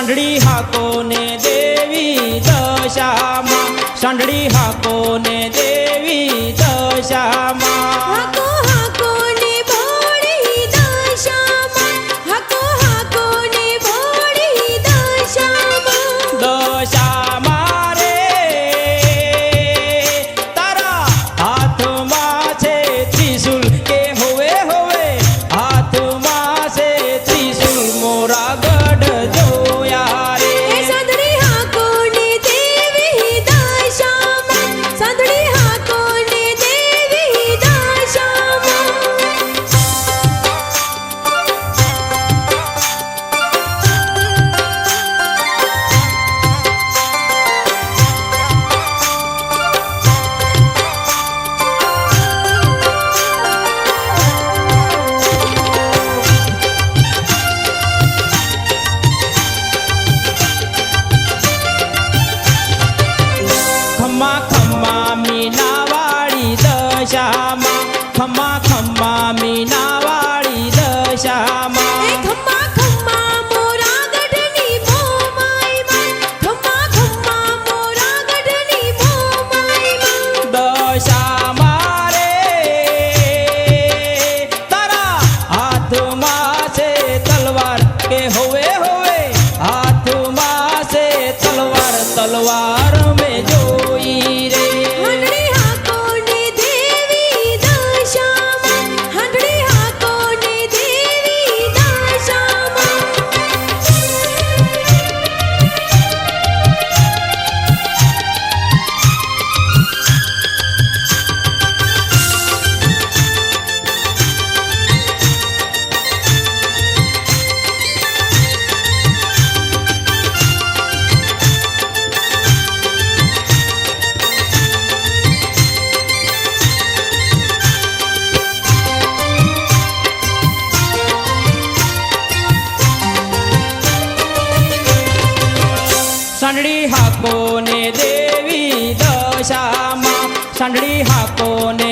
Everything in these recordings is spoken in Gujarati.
સાંઢળી હાકો ને દેવી દશામાં. સાંઢળી હાકો ને દેવી દશામાં. મારે તારા હાથમાં છે તલવાર કે હોવે હોવે હાથમાં છે તલવાર તલવાર મેં હાકોને દેવી દશામાં સંડળી હાકોને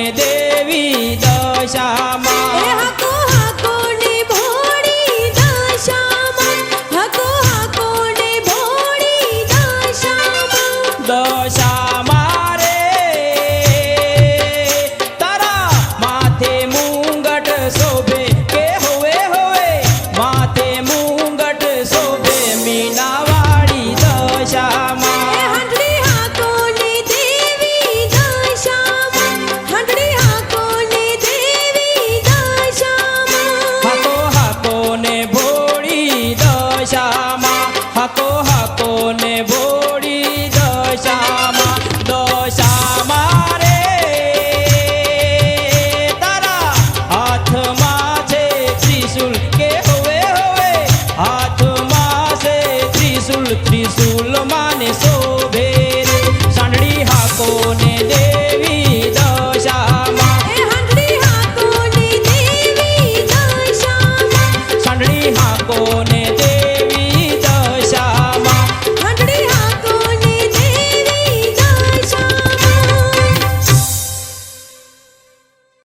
sorriso.